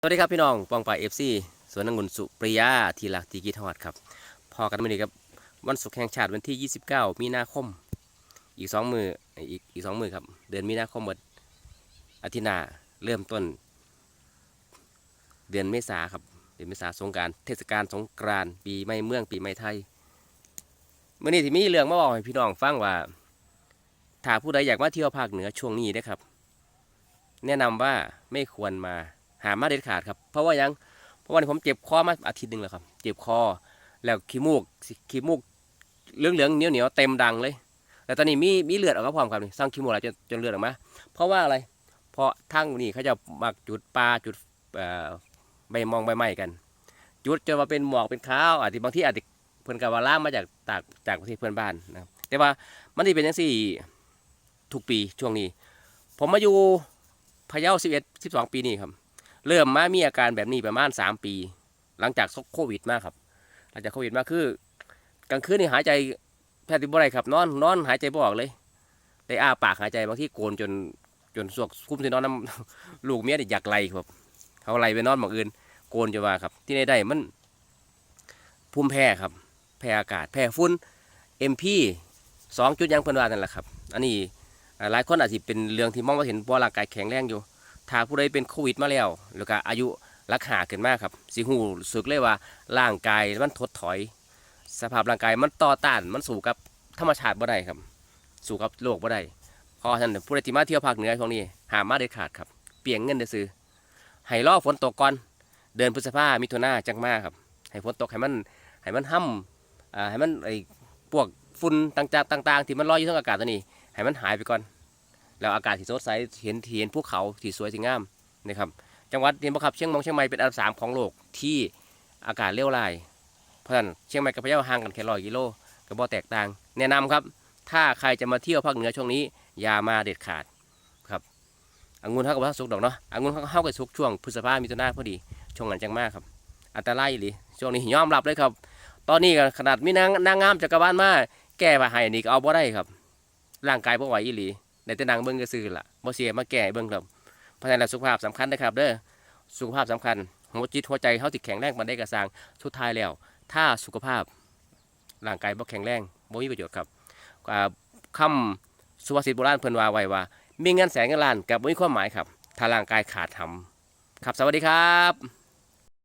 สวัสดีครับพี่น้องปองป่าเอฟซีสวนองุ่นสุปริยาทีลักทีกิทอดครับ พอกันมื่อนี้ครับวันศุกร์แห่งชาติวันที่ 29 มีนาคม อีกสองมืออีกอีกสองมือครับ เดือนมีนาคมหมดอาทิตย์หน้าเริ่มต้น เดือนเมษาครับ เดือนเมษาสงการเทศกาลสงกรานต์ปีใหม่เมืองปีใหม่ไทยเมื่อนี้ที่มีเรื่องมาบอกให้พี่น้องฟังว่าถ้าผู้ใดอยากมาเที่ยวภาคเหนือช่วงนี้นะครับ แนะนำว่าไม่ควรมา หามาเด็ดขาดครับเพราะว่ายังเพราะว่านี่ผมเจ็บคอมาอาทิตย์หนึ่งแล้วครับ เจ็บคอแล้วขี้มูกขี้มูกเหลืองเหลืองๆเหนียวเหนียวๆเต็มดังเลย แต่ตอนนี้มีมีเลือดออกมาพร้อมครับนี่สร้างขี้มูกอะไรจนจนเลือดออกมา เพราะว่าอะไร เพราะทั้งนี่เขาจะมักจุดปลาจุดใบมองใบไม้กัน จุดจนมาเป็นหมอกเป็นข้าวอาจจะบางที่อาจจะเพื่อนกับว่าล่างมาจากตากจากประเทศเพื่อนบ้านนะครับแต่ว่ามันที่เป็นอย่างสี่ทุกปีช่วงนี้ ผมมาอยู่พะเยาสิบเอ็ดสิบสองปีนี่ครับ เริ่มมามีอาการแบบนี้ประมาณ3ปี หลังจากโควิดมาครับ หลังจากโควิดมาคือกลางคืนนี่หายใจแทบจะบ่ได้ครับ นอนนอนหายใจบ่ออกเลยได้อ้าปากหายใจบางที่โกนจนจนสวกคุ้มที่นอนน้ำลูกเมียเนี่อยากไล่ครับเขาไล่ไปนอนหมองอื่น โกนจะว่าครับ ที่ได้ได้มันภูมิแพ้ครับ แพ้อากาศ แพ้ฝุ่นเอ็มพีสองจุดยังเพิ่นว่านั่นแหละครับ อันนี้หลายคนอาจจะเป็นเรื่องที่มองว่าเห็นเพราร่างกายแข็งแรงอยู่ ถ้าผู้ใดเป็นโควิดมาแล้ว แล้วก็อายุรักหาขึ้นมากครับสิหูสึกเลยว่าร่างกายมันถดถอย สภาพร่างกายมันต่อต้านมันสู้กับธรรมชาติบ่ได้ครับ สู้กับโลกบ่ได้เพราะฉะนั้นผู้ใดที่มาเที่ยวภาคเหนือช่วงนี้หามมาเด็ดขาดครับ เปลี่ยนเงินได้ซื้อให้รอฝนตกก่อนเดือนพฤษภามิถุนาจังมากครับ ให้ฝนตกให้มันให้มันห้ำอ่าให้มันไอ้พวกฝุ่นต่างๆต่างๆ ที่มันลอยอยู่ทั้งอากาศตัวนี้ ให้มันหายไปก่อน แล้วอากาศที่สดใสเห็นเห็นภูเขาที่สวยที่งามนะครับจังหวัดนี่บ่ครับเชียงมองเชียงใหม่เป็นอันดับสามของโลกที่อากาศเลวร้าย เพราะฉะนั้นเชียงใหม่กับพะเยาห่างกันแค่ร้อยกิโลก็บ่แตกต่าง แนะนำครับ ถ้าใครจะมาเที่ยวภาคเหนือช่วงนี้อย่ามาเด็ดขาดครับองุ่นเท่ากับว่าสุกดอกเนาะองุ่นเท่ากับสุกช่วงพฤษภามิถุนาพอดีช่วงนั้นจังมากครับ อันตรายหรือช่วงนี้ยอมรับเลยครับ ตอนนี้ขนาดมีนางนางงามจักรวาลมาแก้มาให้นี่ก็เอาบ่ได้ครับ ร่างกายบ่ไหวอีหลี ในแต่นางเบิ่งก็ซื่อล่ะบ่เสียมาแก่เบิ่งครับเพราะฉะนั้นสุขภาพสำคัญนะครับเด้อสุขภาพสำคัญหัวจิตหัวใจเฮาสิแข็งแรงปานใดก็สร้างสุดท้ายแล้ว ถ้าสุขภาพร่างกายบ่แข็งแรงบ่มีประโยชน์ครับอ่าคำสุภาษิตโบราณเพิ่นว่าไว้ว่า มีเงินแสนเงินล้านกับบ่มีความหมายครับ ถ้าร่างกายขาดหำครับสวัสดีครับ